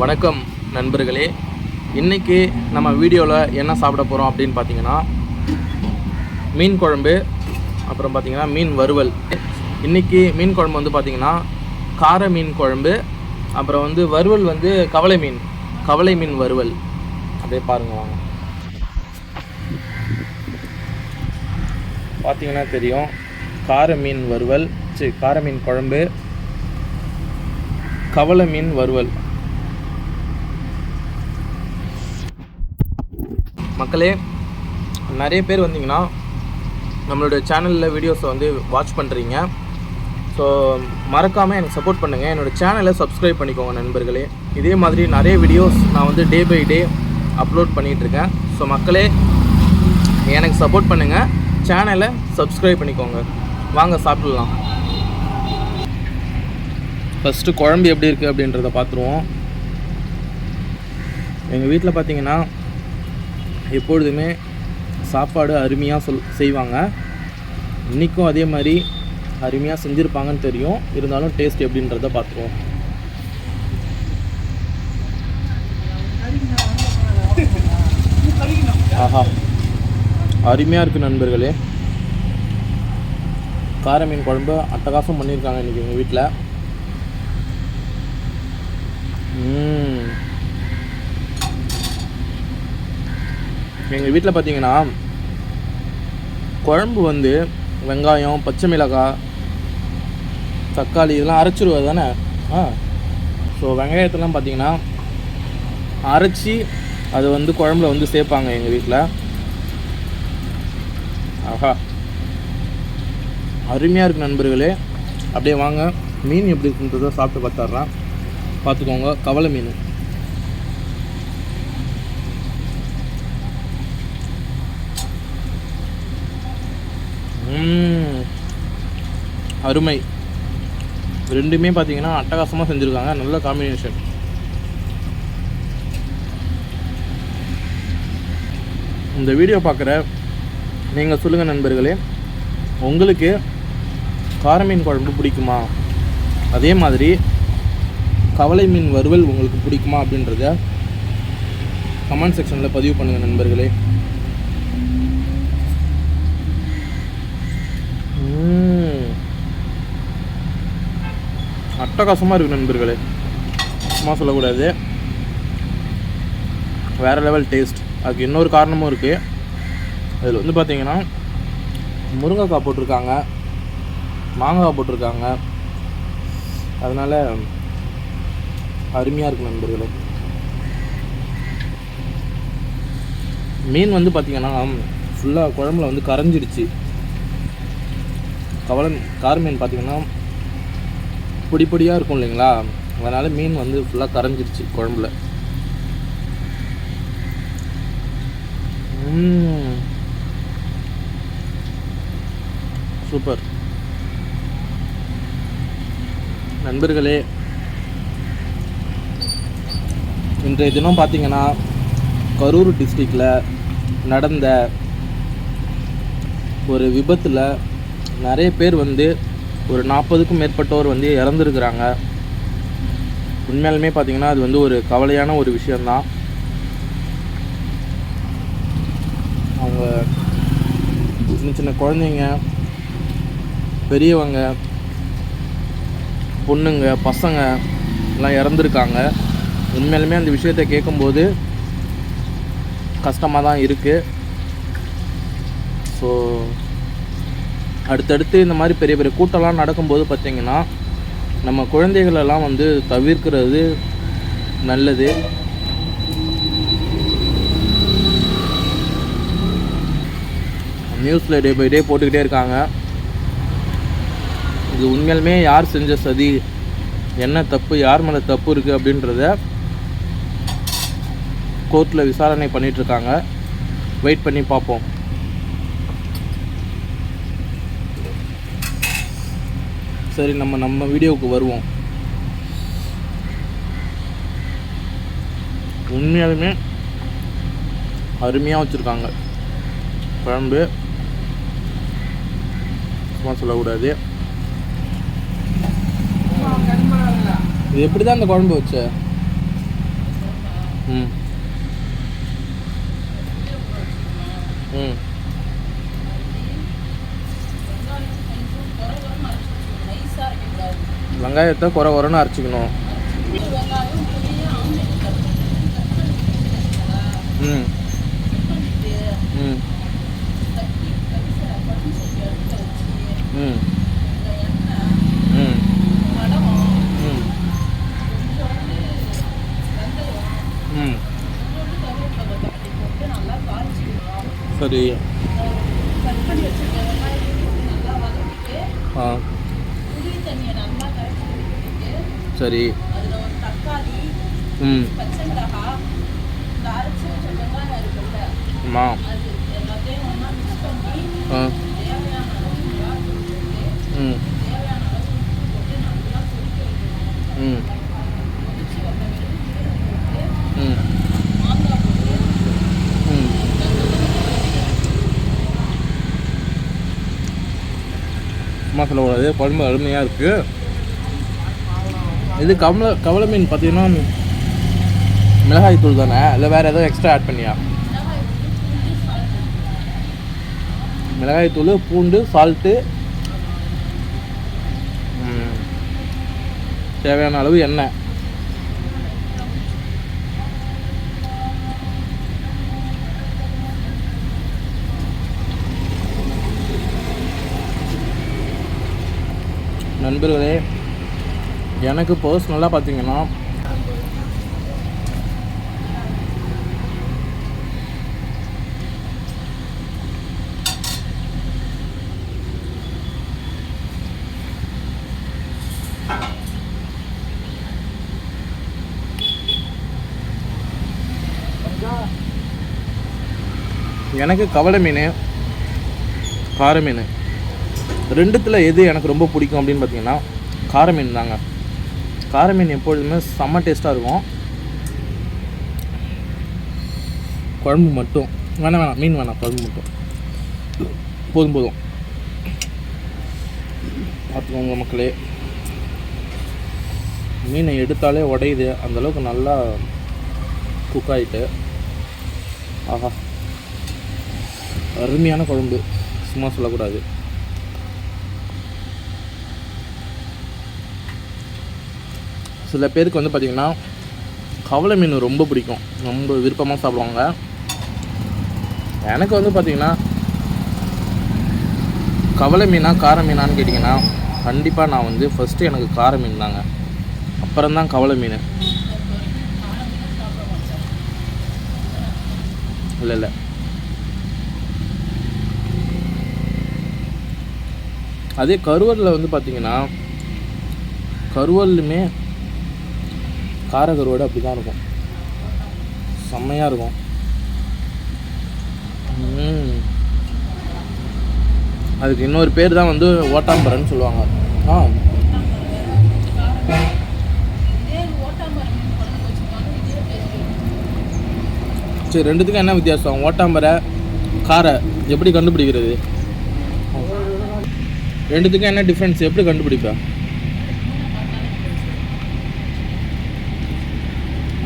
வணக்கம் நண்பர்களே. இன்றைக்கி நம்ம வீடியோவில் என்ன சாப்பிட போகிறோம் அப்படின்னு பார்த்தீங்கன்னா மீன் குழம்பு அப்புறம் பார்த்தீங்கன்னா மீன் வறுவல். இன்றைக்கி மீன் குழம்பு வந்து பார்த்தீங்கன்னா கார மீன் குழம்பு அப்புறம் வந்து வறுவல் வந்து கவலை மீன் கவலை மீன் வறுவல். அப்படியே பாருங்கள் வாங்க. பார்த்தீங்கன்னா தெரியும் கார மீன் வறுவல் சரி கார மீன் குழம்பு கவலை மீன் வறுவல். மக்களே நிறைய பேர் வந்தீங்கன்னா நம்மளோட சேனலில் வீடியோஸை வந்து வாட்ச் பண்ணுறீங்க ஸோ மறக்காமல் எனக்கு சப்போர்ட் பண்ணுங்கள் என்னோடய சேனலை சப்ஸ்கிரைப் பண்ணிக்கோங்க நண்பர்களே. இதே மாதிரி நிறைய வீடியோஸ் நான் வந்து டே பை டே அப்லோட் பண்ணிகிட்ருக்கேன் ஸோ மக்களே எனக்கு சப்போர்ட் பண்ணுங்கள் சேனலை சப்ஸ்கிரைப் பண்ணிக்கோங்க. வாங்க சாப்பிட்லாம். ஃபஸ்ட்டு குழம்பு எப்படி இருக்குது அப்படின்றத பார்த்துருவோம். எங்கள் வீட்டில் பார்த்தீங்கன்னா எப்பொழுதுமே சாப்பாடு அருமையாக சொல் செய்வாங்க. இன்றைக்கும் அதே மாதிரி அருமையாக செஞ்சுருப்பாங்கன்னு தெரியும். இருந்தாலும் டேஸ்ட் எப்படின்றத பார்த்துருவோம் ஆஹா. அருமையாக இருக்குது நண்பர்களே. கார மீன் குழம்பு அட்டகாசம் பண்ணியிருக்காங்க இன்றைக்கி எங்கள் வீட்டில் ம் எங்கள் வீட்டில் பார்த்தீங்கன்னா குழம்பு வந்து வெங்காயம் பச்சை மிளகாய் தக்காளி இதெல்லாம் அரைச்சிருவா தானே? ஆ. ஸோ வெங்காயத்தெல்லாம் பார்த்தீங்கன்னா அரைச்சி அது வந்து குழம்புல வந்து சேர்ப்பாங்க எங்கள் வீட்டில் ஆஹா. அருமையாக இருக்கு நண்பர்களே. அப்படியே வாங்க. மீன் எப்படி இருக்குன்றதை சாப்பிட்டு பார்த்துட்றேன் பார்த்துக்கோங்க. கவலை மீன். அருமை. ரெண்டுமே பார்த்தீங்கன்னா அட்டகாசமாக செஞ்சுருக்காங்க. நல்ல காம்பினேஷன் இந்த வீடியோ பார்க்குற நீங்கள் சொல்லுங்கள் நண்பர்களே. உங்களுக்கு கார மீன் குழம்பு பிடிக்குமா? அதே மாதிரி கவலை மீன் வறுவல் உங்களுக்கு பிடிக்குமா அப்படின்றத கமெண்ட் செக்ஷனில் பதிவு பண்ணுங்கள் நண்பர்களே ம். அட்டகாசமாக இருக்கு நண்பர்களே. சும்மா சொல்லக்கூடாது. வேறு லெவல் டேஸ்ட் அதுக்கு இன்னொரு காரணமும் இருக்குது அதில் வந்து பார்த்தீங்கன்னா முருங்கைக்காய் போட்டிருக்காங்க. மாங்காய் போட்டிருக்காங்க. அதனால் அருமையாக இருக்கும் நண்பர்களே. மீன் வந்து பார்த்திங்கன்னா ஃபுல்லாக குழம்புல வந்து கரைஞ்சிடுச்சு. கவலை கார மீன் பார்த்திங்கன்னா பொடி பொடியாக இருக்கும் இல்லைங்களா? அதனால் மீன் வந்து ஃபுல்லாக கரைஞ்சிருச்சு குழம்புல. சூப்பர். நண்பர்களே இன்றைய தினம் பார்த்தீங்கன்னா கரூர் டிஸ்ட்ரிக்டில் நடந்த ஒரு விபத்தில் நிறைய பேர் வந்து ஒரு நாற்பதுக்கும் மேற்பட்டோர் வந்து இறந்துருக்குறாங்க. உண்மையாலுமே பார்த்தீங்கன்னா அது வந்து ஒரு கவலையான ஒரு விஷயந்தான் அவங்க சின்ன சின்ன குழந்தைங்க பெரியவங்க பொண்ணுங்க பசங்க எல்லாம் இறந்துருக்காங்க. உண்மையிலுமே அந்த விஷயத்தை கேட்கும்போது கஷ்டமாக தான் இருக்குது ஸோ அடுத்தடுத்து இந்த மாதிரி பெரிய பெரிய கூட்டம்லாம் நடக்கும்போது பார்த்திங்கன்னா நம்ம குழந்தைகளெல்லாம் வந்து தவிர்க்கிறது நல்லது. நியூஸில் டே பை டே போட்டுக்கிட்டே இருக்காங்க. இது உண்மையிலுமே யார் செஞ்ச சதி? என்ன தப்பு? யார் மேலே தப்பு இருக்குது அப்படின்றத கோர்ட்டில் விசாரணை பண்ணிகிட்ருக்காங்க வெயிட் பண்ணி பார்ப்போம். சரி நம்ம நம்ம வீடியோவுக்கு வருவோம். உண்மையாலுமே அருமையாக வச்சுருக்காங்க. குழம்பு. சும்மா சொல்லக்கூடாது. இது எப்படி தான் அந்த குழம்பு வச்ச? ம். ம். வெங்காயத்தை குறை குறைன்னு அரைச்சிக்கணும். ம். ம். ம். ம். ம். ம். சரி. கட் ஆ. சரி. ம். ஆ. ம். ம். ம். மாங்காய் போட்டு ம். சும்மா சொல்லக்கூடாது குழம்பு அருமையாக இருக்குது இது கமல கவலை மீன் பார்த்தீங்கன்னா மிளகாய் தூள் தானே? இல்லை வேறு எதுவும் எக்ஸ்ட்ரா ஆட் பண்ணியா? மிளகாய் தூள் பூண்டு சால்ட்டு தேவையான அளவு எண்ணெய். நண்பர்களே எனக்கு பர்சனலாக பார்த்தீங்கன்னா எனக்கு கவலை மீன் கார மீன். ரெண்டுத்தில் எது எனக்கு ரொம்ப பிடிக்கும் அப்படின்னு பார்த்தீங்கன்னா கார மீன் தாங்க. கார மீன் எப்பொழுதுமே செம்ம டேஸ்ட்டாக இருக்கும். குழம்பு மட்டும். வேணாம் வேணாம். மீன் வேணாம் குழம்பு மட்டும். போதும் போதும். பார்த்துக்கோங்க மக்களே. மீனை எடுத்தாலே உடையுது. அந்தளவுக்கு நல்லா குக் ஆகிட்டு ஆஹா. அருமையான குழம்பு. சும்மா சொல்லக்கூடாது. சில பேருக்கு வந்து பார்த்திங்கன்னா கவலை மீன் ரொம்ப பிடிக்கும். ரொம்ப விருப்பமாக சாப்பிடுவாங்க. எனக்கு வந்து பார்த்திங்கன்னா கவலை மீனா கார மீனான்னு கேட்டிங்கன்னா கண்டிப்பாக நான் வந்து ஃபஸ்ட்டு எனக்கு கார மீன் தாங்க. அப்புறம்தான் கவலை மீன். இல்லை இல்லை. அதே கருவலில் வந்து பார்த்திங்கன்னா கருவல்லுமே கார கருவாடு அப்படி தான் இருக்கும். செம்மையாக இருக்கும் அதுக்கு இன்னொரு பேர் தான் வந்து ஓட்டாம்பரன்னு சொல்லுவாங்க. ஆ. சரி ரெண்டுத்துக்கும் என்ன வித்தியாசம்? ஓட்டாம்பரை காரை எப்படி கண்டுபிடிக்கிறது? ரெண்டுத்துக்கும் என்ன டிஃப்ரென்ஸ் எப்படி கண்டுபிடிப்பேன்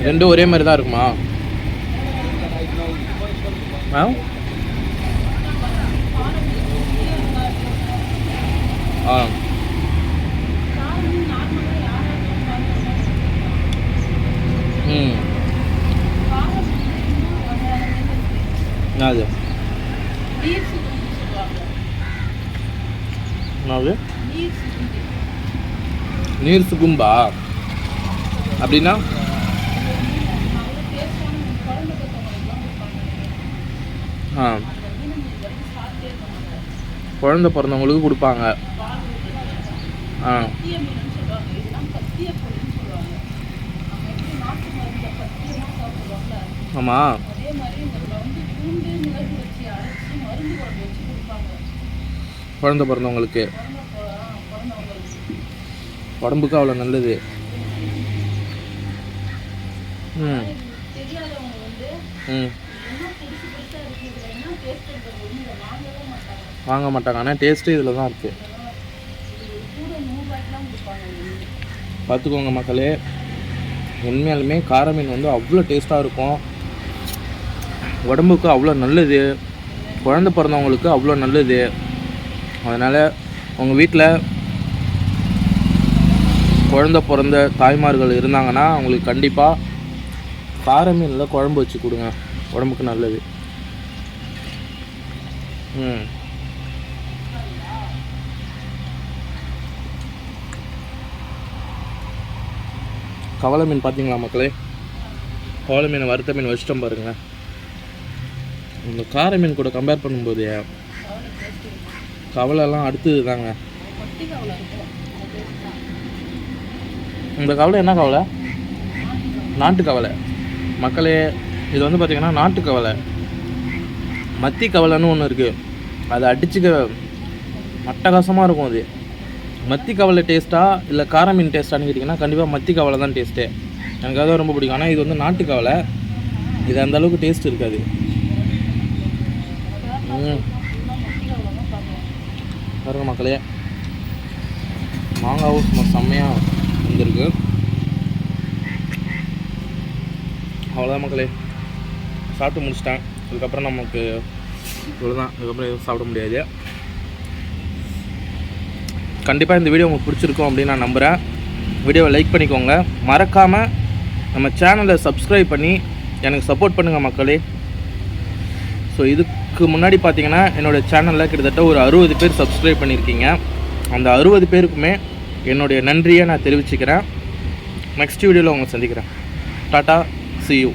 ரெண்டும் ஒரே மாதிரி தான் இருக்குமா? ஆ ஆ. ம். அது நீர் நீர் சுகும்பா? அப்படின்னா நல்ல டேஸ்டான மீன் குழம்பு கொத்தவங்களுக்குலாம் கொடுப்பாங்க ஆ அந்த மீன் இது வரைக்கும் சாப்பிட்டே இருக்காங்க குழந்தை பிறந்தவங்களுக்கு கொடுப்பாங்க பால் ஊற்றி ஆ கத்திய மீன் சொல்லுவாங்க இதெல்லாம் கத்திய பொடின்னு சொல்லுவாங்க நம்ம எப்படி நாட்டு மருந்த கத்தியமாக சாப்பிடுவாங்கல்ல ஆமாம் அதே மாதிரி இதில் வந்து பூண்டு மிளகு ஆ. குழந்த பிறந்தவங்களுக்கு கொடுப்பாங்க. ஆ. ஆமாம் குழந்த பிறந்தவங்களுக்கு. உடம்புக்கு அவ்வளோ நல்லது. ம். ம் என்ன புதுசு புதுசாக இருக்குது இதில் என்ன டேஸ்ட் இருக்கிறது இதை வாங்கவே மாட்டாங்க வாங்க மாட்டாங்க. ஆனால் டேஸ்ட்டு இதில் தான் இருக்குது பார்த்துக்கோங்க மக்களே. உண்மையாலுமே கார மீன் வந்து அவ்வளோ டேஸ்ட்டாக இருக்கும். உடம்புக்கு அவ்வளோ நல்லது. குழந்த பிறந்தவங்களுக்கு அவ்வளோ நல்லது. அதனால் உங்கள் வீட்டில் குழந்த பிறந்த தாய்மார்கள் இருந்தாங்கன்னா அவங்களுக்கு கண்டிப்பாக கார மீனில் குழம்பு வச்சு கொடுங்க. உடம்புக்கு நல்லது. ம். கவலை மீன் பார்த்தீங்களா மக்களே? கவலை மீன் வறுத்த மீன் வச்சிட்டோம் பாருங்கள் இந்த கார மீன் கூட கம்பேர் பண்ணும்போது கவலைலாம் அடுத்தது தாங்க. கவலை இந்த கவலை என்ன கவலை? நாட்டு கவலை. மக்களே இது வந்து பார்த்திங்கன்னா நாட்டு கவலை. மத்தி கவலைன்னு ஒன்று இருக்குது அதை அடிச்சுக்க அட்டகாசமாக இருக்கும் அது. மத்தி கவலை டேஸ்ட்டா இல்லை கார மீன் டேஸ்ட்டான்னு கேட்டிங்கன்னா கண்டிப்பாக மத்தி கவலை தான் டேஸ்ட்டு எனக்கு அதான் ரொம்ப பிடிக்கும். ஆனால் இது வந்து நாட்டு கவலை இது அந்தளவுக்கு டேஸ்ட் இருக்காது. பாருங்க மக்களே. மாங்காவும் சும்மா செம்மையாக வந்திருக்கு. அவ்வளோதான் மக்களே. சாப்பிட்டு முடிச்சிட்டேன். இதுக்கப்புறம் நமக்கு இவ்வளோதான் இதுக்கப்புறம் எதுவும் சாப்பிட முடியாது. கண்டிப்பாக இந்த வீடியோ உங்களுக்கு பிடிச்சிருக்கும் அப்படின்னு நான் நம்புகிறேன் வீடியோவை லைக் பண்ணிக்கோங்க. மறக்காமல் நம்ம சேனலை சப்ஸ்கிரைப் பண்ணி எனக்கு சப்போர்ட் பண்ணுங்கள் மக்களே. ஸோ இதுக்கு முன்னாடி பார்த்தீங்கன்னா என்னோடய சேனலில் கிட்டத்தட்ட ஒரு அறுபது பேர் சப்ஸ்கிரைப் பண்ணியிருக்கீங்க. அந்த அறுபது பேருக்குமே என்னுடைய நன்றியை நான் தெரிவிச்சுக்கிறேன். நெக்ஸ்ட் வீடியோவில் உங்களை சந்திக்கிறேன். Tata C you